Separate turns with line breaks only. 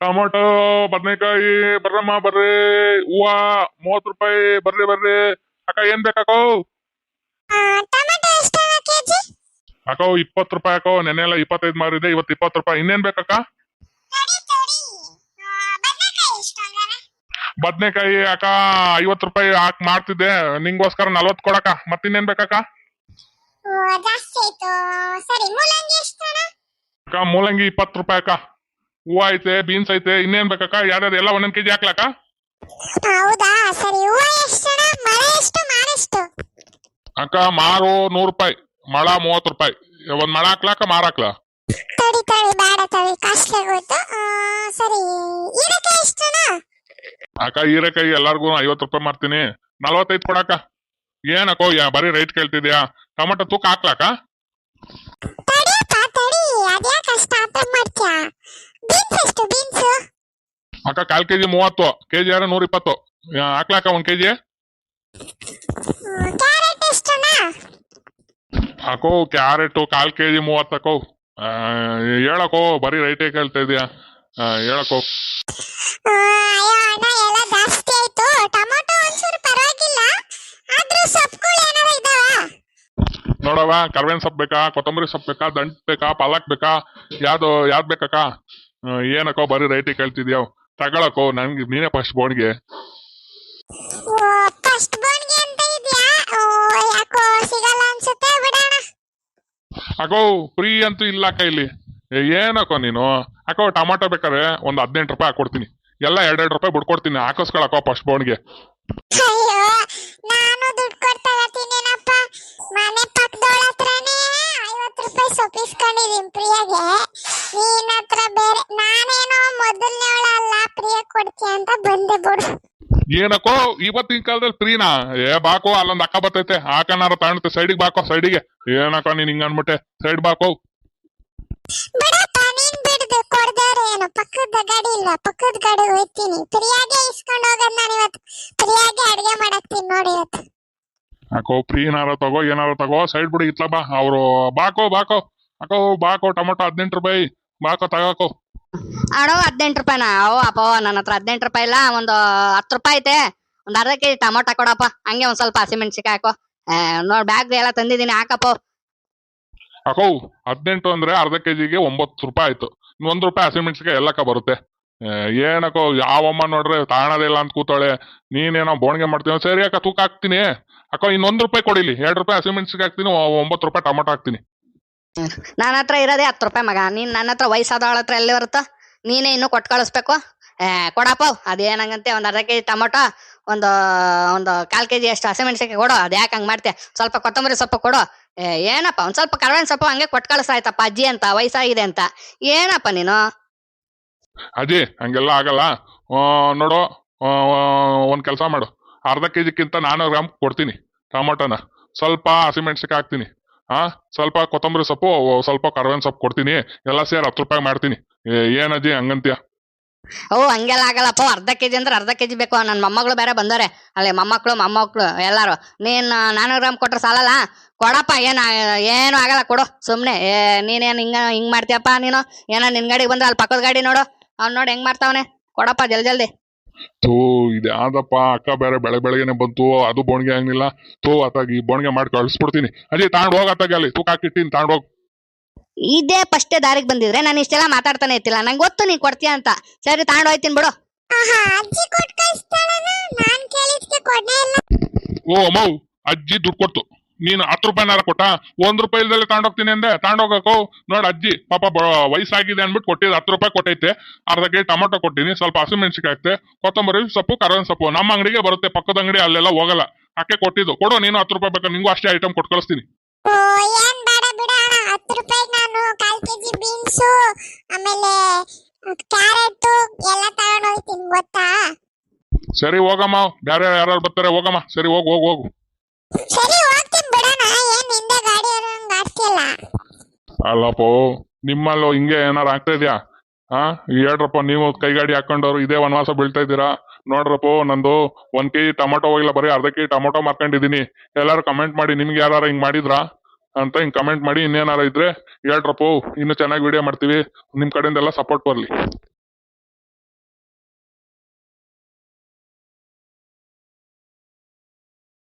Tomato ಬದನೆಕಾಯಿ ಬರ್ರಮ್ಮ ಬರ್ರಿ ಹೂವ ಮೂವತ್ ರೂಪಾಯಿ ಬರ್ರಿ ಬರ್ರಿ. ಅಕ್ಕ ಏನ್ ಬೇಕಾಕೋ ಅಕ್ಕೋ? ಇಪ್ಪತ್ತು ರೂಪಾಯಿ ಅಕ್ಕೋ. ನೆನ್ನೆಲ್ಲ ಇಪ್ಪತ್ತೈದು ಮಾರಿದೆ ಇವತ್ತು ಇಪ್ಪತ್ತು ರೂಪಾಯಿ. ಇನ್ನೇನ್ ಬೇಕಕ್ಕ
ಬದ್ನೆಕಾಯಿ
ಅಕ್ಕ ಐವತ್ತು ರೂಪಾಯಿ ಹಾಕ್ ಮಾಡ್ತಿದ್ದೆ. ನಿಂಗೋಸ್ಕರ ನಲ್ವತ್ ಕೊಡಕ ಮತ್ತಿನ್ನೇನ್ ಬೇಕಕ್ಕ ಅಕ್ಕ ಮೂಲಂಗಿ ಇಪ್ಪತ್ತು ರೂಪಾಯಿ ಅಕ್ಕ. ಹೂವ ಐತೆ ಬೀನ್ಸ್ ಐತೆ ಇನ್ನೇನ್ ಬೇಕಕ್ಕ ಯಾವ್ದಾದ್ರು ಎಲ್ಲ ಒಂದೊಂದ್ ಕೆಜಿ ಹಾಕ್ಲಕ್ಕ?
ಹೌದಾ? ಸರಿ ಹೂವ ಎಷ್ಟು ಮಳೆ ಎಷ್ಟು ಮಾರೆಷ್ಟು
ಅಕ್ಕ ಮಾರು ನೂರು ರೂಪಾಯಿ ಮಳ ಮೂವತ್ತು ರೂಪಾಯಿ. ಒಂದ್ ಮಳ ಹಾಕ್ಲಾಕ ಮಾರ ಹಾಕ್ಲಾ?
ತಡಿ ತಡಿ ಬೇಡ ತಡಿ ಕಾಸ್ಟ್ಲಿ ಆಗೋಯ್ತು. ಆ, ಸರಿ ಇದಕ್ಕೆ ಎಷ್ಟು ಅಣ್ಣ
ಅಕ್ಕ ಹೀರೆಕಾಯಿ ಎಲ್ಲಾರ್ಗು ಐವತ್ತು ರೂಪಾಯಿ ಮಾರ್ತೀನಿ. ನಲ್ವತ್ತೈದು ಕೊಡಕ್ಕ ಏನಕ್ಕೋ ಯಾ ಬರೀ ರೈಟ್ ಕೇಳ್ತಿದ್ಯಾ? ಟೊಮೆಟೊ ತೂಕ ಹಾಕ್ಲಾಕ
ತಡಿಯಪ್ಪ ತಡಿ. ಅದ್ಯಾಕೆ ಅಷ್ಟು ಆತರ ಮಾಡ್ತೀಯ? ಬೀನ್ಸ್ ಎಷ್ಟು? ಬೀನ್ಸ್?
ಅಕ್ಕ ಕಾಲ್ ಕೆಜಿ ಮೂವತ್ತು. ಕೆಜಿ ಯಾರ ನೂರ ಇಪ್ಪತ್ತು ಹಾಕ್ಲಾಕ ಒಂದ್ ಕೆಜಿ?
ಕ್ಯಾರೆಟ್ ಎಷ್ಟು ಅಣ್ಣ
ಹಾಕೋ ಕ್ಯಾರೆಟ್ ಕಾಲ್ ಕೆಜಿ ಮೂವತ್ತು ಹಾಕೋ ಆ, ಹೇಳಕೋ ಬರೀ ರೈಟೇ ಕೇಳ್ತಾ ಇದೀಯಾ. ಹೇಳಕೋ
ಅಯ್ಯೋ ಅಣ್ಣ ಎಲ್ಲ ಜಾಸ್ತಿ ಆಯ್ತು. ಟೊಮೊಟೊ ಒಂಚೂರು ಪರವಾಗಿಲ್ಲ. ಆದ್ರೂ ಸೊಪ್ಪುಗಳು ಏನಾರ ಇದಾವ?
ನೋಡವ ಕರ್ಬೇವಿನ ಸೊಪ್ಪು ಬೇಕಾ? ಕೊತ್ತಂಬರಿ ಸೊಪ್ಪು ಬೇಕಾ? ದಂಟ್ ಬೇಕಾ? ಪಾಲಕ್ ಬೇಕಾ? ಯಾವ್ದು ಯಾವ್ದು ಬೇಕಕ್ಕ? ಏನಕ್ಕೋ ಬರೀ ರೈಟೇ ಕೇಳ್ತಿದ್ಯಾವ್ ತಗೊಳಕೋ ನನ್ಗೆ ನೀನೇ ಫಸ್ಟ್ ಬೋರ್ಡ್ಗೆ
ಫಸ್ಟ್ ಬೋನ್ಗೆ ಅಂತ ಇದ್ಯಾ? ಯಾಕೋ ಸಿಗಲ್ಲ ಅನ್ಸುತ್ತೆ ಬಿಡೋಣ.
ಅಕೋ ಫ್ರೀ ಅಂತೂ ಇಲ್ಲ ಅಕ್ಕ ಇಲ್ಲಿ. ಏನಕ್ಕೋ ನೀನು? ಅಕೋ ಟೊಮಾಟೊ ಬೇಕಾದ್ರೆ ಒಂದು ಹದಿನೆಂಟು ರೂಪಾಯಿ ಹಾಕೊಡ್ತೀನಿ. ಎಲ್ಲ ಎರಡೆರಡು ರೂಪಾಯಿ ಬಿಡ್ಕೊಡ್ತೀನಿ ಹಾಕಿಸ್ಕೊಳಕೋ ಫಸ್ಟ್ ಬೋನ್ಗೆ
ಅಯ್ಯೋ ನಾನು ದುಡ್ಡು ಕೊಡ್ತೀಯ ಅಂತ ಬಂದೆ ಬಿಡು.
ಏನಕ್ಕೋ ಇವತ್ತಿನ ಕಾಲದಲ್ಲಿ ಫ್ರೀನಾ? ಏ ಬಾಕೋ ಅಲ್ಲೊಂದ್ ಅಕ್ಕ ಬರ್ತೈತೆ. ಹಾಕನಾರ ತಾಣುತ್ತೆ ಸೈಡಿಗೆ ಬಾಕೋ ಸೈಡಿಗೆ. ಏನಕ್ಕ ನೀನ್ ಹಿಂಗ ಅನ್ಬಿಟ್ಟೆ. ಸೈಡ್ ಬಾಕೋ.
ಬಿಡಪ್ಪ ನೀನ್ ಬಿಡ್ದು. ಕೊಡ್ದವ್ರೆ ಏನು? ಪಕ್ಕದ ಗಾಡಿ ಇಲ್ಲ. ಪಕ್ಕದ ಗಾಡಿ ಹೋಯ್ತೀನಿ. ಪ್ರಿಯಾಗೆ ಇಸ್ಕೊಂಡು ಹೋಗೋದ್ ನಾನು ಇವತ್ತು. ಪ್ರಿಯಾಗೆ ಅಡುಗೆ ಮಾಡಕ್ತೀನಿ ನೋಡಿ ಇವತ್ತು.
ಅಕೋ ಫ್ರೀನಾರ ತಗೋ ಏನಾರ ತಗೋ. ಸೈಡ್ ಬಿಡಿ ಇತ್ಲ ಬಾ. ಅವ್ರು ಬಾಕೋ ಬಾಕೋ. ಅಕ್ಕೋ ಬಾಕೋ ಟೊಮೊಟೊ ಹದಿನೆಂಟು ರೂಪಾಯಿ. ಬಾಕೋ ತಗೋಕೋ.
ಅಡೋ ಹದಿನೆಂಟು ರೂಪಾಯಿನಾ. ಓ, ಅಪ್ಪ ನನ್ನ ಹತ್ರ ಹದಿನೆಂಟು ರೂಪಾಯಿ ಇಲ್ಲ, ಒಂದು ಹತ್ತು ರೂಪಾಯಿ ಐತೆ. ಒಂದ್ ಅರ್ಧ ಕೆಜಿ ಟೊಮೊಟೊ ಕೊಡಪ್ಪ. ಹಂಗೆ ಒಂದ್ ಸ್ವಲ್ಪ ಹಸಿಮೆಣ್ಸಿಕಾಯಿ ಹಾಕೋ. ನೋಡ್ ಬ್ಯಾಗ್ ಎಲ್ಲ ತಂದಿದ್ದೀನಿ, ಹಾಕಪ್ಪ.
ಅಕೋ, ಹದಿನೆಂಟು ಅಂದ್ರೆ ಅರ್ಧ ಕೆಜಿಗೆ ಒಂಬತ್ತು ರೂಪಾಯಿ ಆಯ್ತು. ಒಂದ್ ರೂಪಾಯಿ ಹಸಿಮೆಣಸಿಕಾಯಿ ಎಲ್ಲಕ್ಕ ಬರುತ್ತೆ. ಏನಕ್ಕೋ, ಯಾವಮ್ಮ ನೋಡ್ರೆ ತಾಣದಿಲ್ಲ ಅಂತ ಕೂತಾಳೆ ನೀನೇನೋ ಬೋಣಿಗೆ ಮಾಡ್ತೀವಿ ಸರಿ ಅಕ್ಕ, ತೂಕ ಹಾಕ್ತೀನಿ. ಅಕ್ಕ, ಇನ್ನೊಂದ್ ರೂಪಾಯಿ ಕೊಡಿಲಿ. ಎರಡ್ ರೂಪಾಯಿ ಹಸಿಮೆಣಸಿಕಾಯಿ ಹಾಕ್ತೀನಿ, ಒಂಬತ್ತು ರೂಪಾಯಿ ಟೊಮೊಟೊ ಹಾಕ್ತೀನಿ.
ನನ್ನ ಹತ್ರ ಇರೋದೇ ಹತ್ತು ರೂಪಾಯಿ ಮಗ. ನೀನ್ ನನ್ನ ಹತ್ರ ವಯಸ್ಸಾದವಳ ಹತ್ರ ಎಲ್ಲಿ ಬರುತ್ತ ನೀನೇ ಇನ್ನು ಕೊಟ್ಟು ಕಳಿಸ್ಬೇಕು. ಏ ಕೊಡಪ್ಪ. ಅದೇನಂಗಂತೆ ಒಂದ್ ಅರ್ಧ ಕೆಜಿ ಟೊಮೊಟೊ ಒಂದು ಒಂದು ಕಾಲ್ ಕೆಜಿ ಅಷ್ಟು ಹಸಿಮೆಣ್ಸಿಕಾಯಿ ಕೊಡು. ಅದ್ ಯಾಕೆ ಹಂಗ್ ಮಾಡ್ತೀಯ? ಸ್ವಲ್ಪ ಕೊತ್ತಂಬರಿ ಸೊಪ್ಪು ಕೊಡು. ಏನಪ್ಪ ಒಂದ್ ಸ್ವಲ್ಪ ಕರ್ಬೇವಿನ ಸೊಪ್ಪು ಹಂಗೆ ಕೊಟ್ಟು ಕಳಿಸ್ತಾಯ್ತಪ್ಪ ಅಜ್ಜಿ ಅಂತ ವಯಸ್ಸಾಗಿದೆ ಅಂತ. ಏನಪ್ಪ ನೀನು?
ಅಜ್ಜಿ ಹಂಗೆಲ್ಲ ಆಗಲ್ಲ. ಆ, ನೋಡು ಒಂದ್ ಕೆಲಸ ಮಾಡು. ಅರ್ಧ ಕೆಜಿಕ್ಕಿಂತ ನಾನೂರು ಗ್ರಾಮ್ ಕೊಡ್ತೀನಿ ಟೊಮೊಟೊನ. ಸ್ವಲ್ಪ ಹಸಿಮೆಣಸಿಕಾಯಿ ಹಾಕ್ತೀನಿ. ಹಾ ಸ್ವಲ್ಪ ಕೊತ್ತಂಬರಿ ಸೊಪ್ಪು ಸ್ವಲ್ಪ ಕರ್ವೇನ್ ಸೊಪ್ಪು ಕೊಡ್ತೀನಿ. ಎಲ್ಲ ಸೇರಿ ಹತ್ತು ರೂಪಾಯಿ ಮಾಡ್ತೀನಿ. ಏನಜ್ಜಿ ಹಂಗಂತೀಯ?
ಓ, ಹಂಗೆಲ್ಲ ಆಗಲ್ಲಪ್ಪ. ಅರ್ಧ ಕೆಜಿ ಅಂದ್ರೆ ಅರ್ಧ ಕೆಜಿ ಬೇಕು. ನನ್ನ ಮೊಮ್ಮಗಳು ಬೇರೆ ಬಂದಾರೆ ಅಲ್ಲಿ ಮೊಮ್ಮಕ್ಳು ಮೊಮ್ಮಕ್ಳು, ಎಲ್ಲಾರು. ನೀನ್ ನಾನೂರು ಗ್ರಾಮ್ ಕೊಟ್ರೆ ಸಾಲಲ್ಲ? ಕೊಡಪ್ಪ, ಏನ ಏನು ಆಗಲ್ಲ, ಕೊಡು. ಸುಮ್ನೆ. ಏ, ನೀನೇನ್ ಹಿಂಗ, ಹಿಂಗ್ ಮಾಡ್ತೀಯಪ್ಪ ನೀನು? ಏನೋ ನಿನ್ ಗಾಡಿಗೆ ಬಂದ್ರೆ ಅಲ್ಲಿ ಪಕ್ಕದ ಗಾಡಿ ನೋಡು. ಅವ್ನು ನೋಡಿ ಹೆಂಗ್ ಮಾಡ್ತಾವನೆ. ಕೊಡಪ್ಪ, ಜಲ್ದಿ ಜಲ್ದಿ.
ಥೂ ಇದು ಯಾವ್ದಪ್ಪ ಅಕ್ಕ ಬೇರೆ ಬೆಳೆ ಬೆಳಗ್ಗೆನೆ ಬಂತು ಅದು ಬೋಣಿಗೆ ಆಗಿಲ್ಲ ತೋ ಅತ್ತಾಗಿ ಬೋಣಿಗೆ ಮಾಡಿ ಕಳಿಸ್ಬಿಡ್ತೀನಿ. ಅಜಿ ತಾಂಡ್ ಹೋಗ ಅತ್ತಾಗ ಅಲ್ಲಿ. ತೂಕ ಹಾಕಿಟ್ಟಿನಿ ತಾಂಡ್ ಹೋಗ್.
ಇದೇ ಫಸ್ಟೇ ದಾರಿಗೆ ಬಂದಿದ್ರೆ ನಾನು ಇಷ್ಟೆಲ್ಲ ಮಾತಾಡ್ತಾನೆ ಇರ್ತಿಲ್ಲ. ನಂಗೆ ಗೊತ್ತು ನೀ ಕೊಡ್ತೀಯ ಅಂತ. ಸರಿ ತಗೊಂಡು ಹೋಯ್ತೀನಿ ಬಿಡು
ಆಹಾ ಅಜ್ಜಿ ಕೊಟ್ಟು ಕಳಿಸ್ತಾಳನ ನಾನು ಕೇಳಿದ್ಕೆ ಇಲ್ಲ.
ಓ ಅಮ್ಮವ್ ಅಜ್ಜಿ ದುಡ್ಡು ಕೊಡ್ತು. ನೀನು ಹತ್ತು ರೂಪಾಯಿನಾರ ಕೊಟ್ಟ? ಒಂದ್ ರೂಪಾಯಿ ಇಲ್ದಲೆ ತಗೊಂಡೋಗ್ತೀನಿ ಅಂದೆ. ತಗೊಂಡೋಗಕ್ಕು ನೋಡಿ ಅಜ್ಜಿ ಪಾಪ ವಯಸ್ಸಾಗಿದೆ ಅನ್ಬಿಟ್ಟು ಕೊಟ್ಟಿದ್ದು ಹತ್ತು ರೂಪಾಯಿ ಕೊಟ್ಟೈತೆ. ಅರ್ಧ ಕೆಜಿ ಟೊಮೊಟೊ ಕೊಟ್ಟಿನಿ ಸ್ವಲ್ಪ ಹಸಿಮೆಣಸಿಕಾಯಿ ಹಾಕ್ತೆ ಕೊತ್ತಂಬರಿ ಸೊಪ್ಪು ಕರವಿನ ಸೊಪ್ಪು. ನಮ್ಮ ಅಂಗಡಿಗೆ ಬರುತ್ತೆ ಪಕ್ಕದ ಅಂಗಡಿ ಅಲ್ಲೆಲ್ಲ ಹೋಗಲ್ಲ. ಅಕ್ಕೆ ಕೊಟ್ಟಿದ್ದು. ಕೊಡು ನೀನು ಹತ್ತು ರೂಪಾಯಿ ಬೇಕಾ ನಿಂಗೂ ಅಷ್ಟೇ ಐಟಮ್ ಕೊಟ್ಟು ಕಳಿಸ್ತೀನಿ. ಸರಿ ಹೋಗಮ್ಮ. ಬೇರೆ ಯಾರು ಬರ್ತಾರೆ ಹೋಗಮ್ಮ. ಸರಿ ಹೋಗು ಹೋಗ್ ಹೋಗು
ಸರಿ ಹೋಗ್ತೀನಿ ಬಿಡೋಣ ಏನ್ ಹಿಂದೆ ಗಾಡಿ ಹಂಗ ಆಗ್ತಿಲ್ಲ
ಅಲ್ಲಪ್ಪೋ, ನಿಮ್ಮಲ್ಲೂ ಹಿಂಗೆ ಏನಾರು ಆಗ್ತಾ ಇದೆಯಾ? ಹಾ ಹೇಳ್ರಪ್ಪ, ನೀವು ಕೈಗಾಡಿ ಹಾಕೊಂಡವ್ರು ಇದೇ ವನವಾಸ ಬೀಳ್ತಾ ಇದ್ದೀರಾ? ನೋಡ್ರಪ್ಪ, ನಂದು ಒಂದ್ ಕೆಜಿ ಟೊಮೊಟೊ ಹೋಗಿಲ್ಲ ಬರೀ ಅರ್ಧ ಕೆಜಿ ಟೊಮೊಟೊ ಮಾರ್ಕೊಂಡಿದೀನಿ ಎಲ್ಲಾರು ಕಮೆಂಟ್ ಮಾಡಿ, ನಿಮ್ಗೆ ಯಾರು ಹಿಂಗ್ ಮಾಡಿದ್ರಾ? ಅಂತ ಹಿಂಗ್ ಕಮೆಂಟ್ ಮಾಡಿ, ಇನ್ನೇನಾರ ಇದ್ರೆ ಹೇಳ್ರಪ್ಪ, ಇನ್ನು ಚೆನ್ನಾಗಿ ವಿಡಿಯೋ ಮಾಡ್ತೀವಿ. ನಿಮ್ ಕಡೆಯಿಂದ ಎಲ್ಲ ಸಪೋರ್ಟ್ ಬರ್ಲಿ.